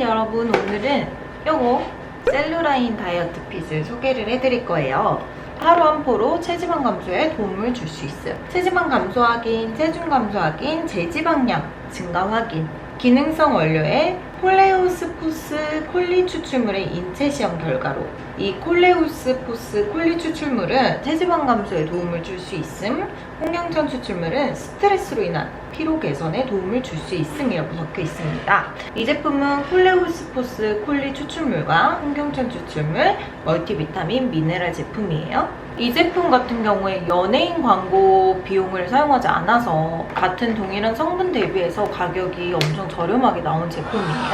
여러분 오늘은 요거 셀루라인 다이어트 핏을 소개를 해드릴 거예요. 하루 한 포로 체지방 감소에 도움을 줄 수 있어요. 체지방 감소 확인, 체중 감소 확인, 제지방량 증가 확인, 기능성 원료의 콜레우스포스 콜리 추출물의 인체 시험 결과로 이 콜레우스포스 콜리 추출물은 체지방 감소에 도움을 줄 수 있음, 홍경천 추출물은 스트레스로 인한 피로 개선에 도움을 줄 수 있음이라고 적혀 있습니다. 이 제품은 콜레우스포스 콜리 추출물과 홍경천 추출물, 멀티비타민, 미네랄 제품이에요. 이 제품 같은 경우에 연예인 광고 비용을 사용하지 않아서 같은 동일한 성분 대비해서 가격이 엄청 저렴하게 나온 제품이에요.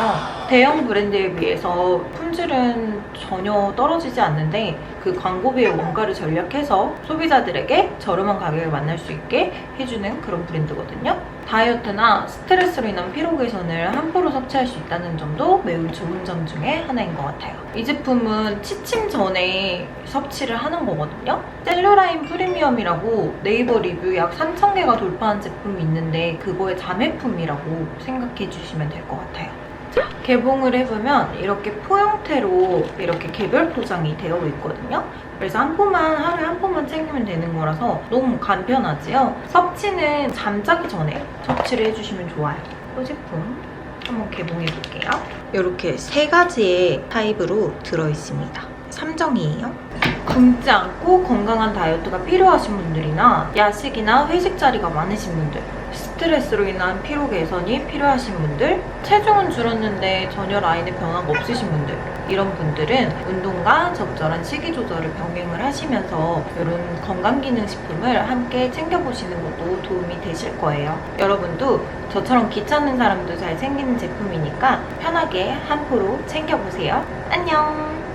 대형 브랜드에 비해서 품질은 전혀 떨어지지 않는데 그 광고비의 원가를 전략해서 소비자들에게 저렴한 가격에 만날 수 있게 해주는 그런 브랜드거든요. 다이어트나 스트레스로 인한 피로 개선을 한 포로 섭취할 수 있다는 점도 매우 좋은 점 중에 하나인 것 같아요. 이 제품은 취침 전에 섭취를 하는 거거든요. 셀루라인 프리미엄이라고 네이버 리뷰 약 3,000개가 돌파한 제품이 있는데 그거의 자매품이라고 생각해 주시면 될 것 같아요. 자, 개봉을 해보면 이렇게 포 형태로 이렇게 개별 포장이 되어 있거든요. 그래서 한 포만 하루에 한 포만 챙기면 되는 거라서 너무 간편하지요. 섭취는 잠자기 전에 섭취를 해주시면 좋아요. 이 제품 한번 개봉해 볼게요. 이렇게 세 가지의 타입으로 들어 있습니다. 3정이에요. 굶지 않고 건강한 다이어트가 필요하신 분들이나 야식이나 회식 자리가 많으신 분들, 스트레스로 인한 피로 개선이 필요하신 분들, 체중은 줄었는데 전혀 라인에 변화가 없으신 분들, 이런 분들은 운동과 적절한 식이 조절을 병행을 하시면서 이런 건강기능식품을 함께 챙겨보시는 것도 도움이 되실 거예요. 여러분도 저처럼 귀찮은 사람도 잘 챙기는 제품이니까 편하게 한 포로 챙겨보세요. 안녕!